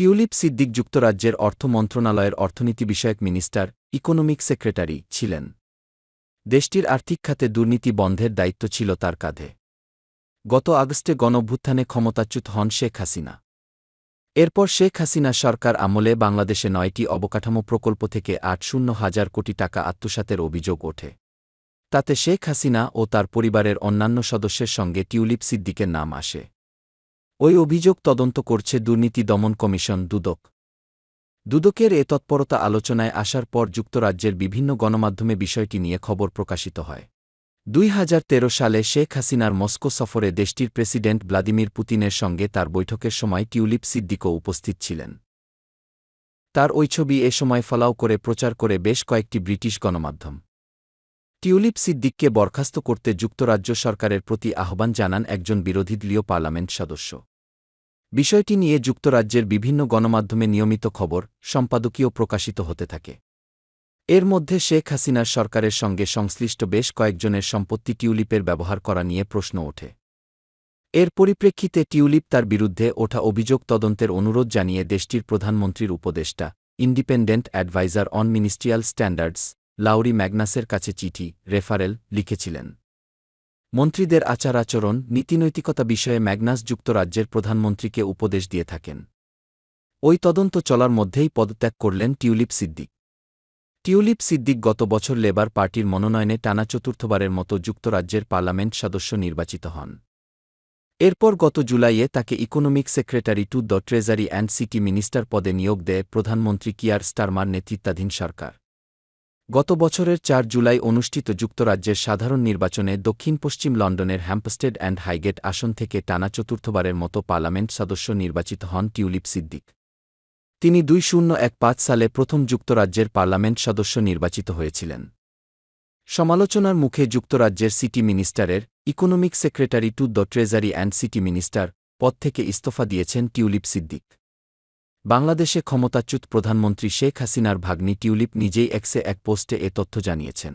Tulip Siddique যুক্তরাজ্যের অর্থ মন্ত্রণালয়ের অর্থনীতি বিষয়ক মিনিস্টার, ইকোনমিক সেক্রেটারি ছিলেন। দেশটির আর্থিক খাতে দুর্নীতি বন্ধের দায়িত্ব ছিল তার কাঁধে। গত আগস্টে গণভ্যুত্থানে ক্ষমতাচ্যুত হন শেখ হাসিনা। এরপর শেখ হাসিনা সরকার আমলে বাংলাদেশে নয়টি অবকাঠামো প্রকল্প থেকে আট শূন্য হাজার কোটি টাকা আত্মসাতের অভিযোগ ওঠে। তাতে শেখ হাসিনা ও তার পরিবারের অন্যান্য সদস্যের সঙ্গে টিউলিপ সিদ্দিকের নাম আসে। ওই অভিযোগ তদন্ত করছে দুর্নীতি দমন কমিশন দুদক। দুদকের এ তৎপরতা আলোচনায় আসার পর যুক্তরাজ্যের বিভিন্ন গণমাধ্যমে বিষয়টি নিয়ে খবর প্রকাশিত হয়। দুই হাজার তেরো সালে শেখ হাসিনার মস্কো সফরে দেশটির প্রেসিডেন্ট ভ্লাদিমির পুতিনের সঙ্গে তার বৈঠকের সময় টিউলিপ সিদ্দিকও উপস্থিত ছিলেন। তার ওই ছবি এ সময় ফলাও করে প্রচার করে বেশ কয়েকটি ব্রিটিশ গণমাধ্যম। টিউলিপ সিদ্দিককে বরখাস্ত করতে যুক্তরাজ্য সরকারের প্রতি আহ্বান জানান একজন বিরোধীদলীয় পার্লামেন্ট সদস্য। বিষয়টি নিয়ে যুক্তরাজ্যের বিভিন্ন গণমাধ্যমে নিয়মিত খবর সম্পাদকীয় প্রকাশিত হতে থাকে। এর মধ্যে শেখ হাসিনার সরকারের সঙ্গে সংশ্লিষ্ট বেশ কয়েকজনের সম্পত্তি টিউলিপের ব্যবহার করা নিয়ে প্রশ্ন ওঠে। এর পরিপ্রেক্ষিতে টিউলিপ তার বিরুদ্ধে ওঠা অভিযোগ তদন্তের অনুরোধ জানিয়ে দেশটির প্রধানমন্ত্রীর উপদেষ্টা, independent adviser on ministerial standards, Laurie ম্যাগনাসের কাছে চিঠি, রেফারেল লিখেছিলেন। মন্ত্রীদের আচার আচরণ নীতিনৈতিকতা বিষয়ে ম্যাগনাস যুক্তরাজ্যের প্রধানমন্ত্রীকে উপদেশ দিয়ে থাকেন। ওই তদন্ত চলার মধ্যেই পদত্যাগ করলেন টিউলিপ সিদ্দিক। টিউলিপ সিদ্দিক গত বছর লেবার পার্টির মনোনয়নে টানা চতুর্থবারের মতো যুক্তরাজ্যের পার্লামেন্ট সদস্য নির্বাচিত হন। এরপর গত জুলাইয়ে তাকে economic secretary to the treasury and city minister পদে নিয়োগ দেয় প্রধানমন্ত্রী কিয়ার স্টারমার নেতৃত্বাধীন সরকার। গত বছরের চার জুলাই অনুষ্ঠিত যুক্তরাজ্যের সাধারণ নির্বাচনে দক্ষিণ পশ্চিম লন্ডনের হ্যাম্পস্টেড অ্যান্ড হাইগেট আসন থেকে টানা চতুর্থবারের মতো পার্লামেন্ট সদস্য নির্বাচিত হন টিউলিপ সিদ্দিক। তিনি দুই শূন্য এক পাঁচ সালে প্রথম যুক্তরাজ্যের পার্লামেন্ট সদস্য নির্বাচিত হয়েছিলেন। সমালোচনার মুখে যুক্তরাজ্যের সিটি মিনিস্টারের, economic secretary to the treasury and city minister, পদ থেকে ইস্তফা দিয়েছেন টিউলিপ সিদ্দিক। বাংলাদেশে ক্ষমতাচ্যুত প্রধানমন্ত্রী শেখ হাসিনার ভাগ্নি টিউলিপ নিজেই এক্সে এক পোস্টে এ তথ্য জানিয়েছেন।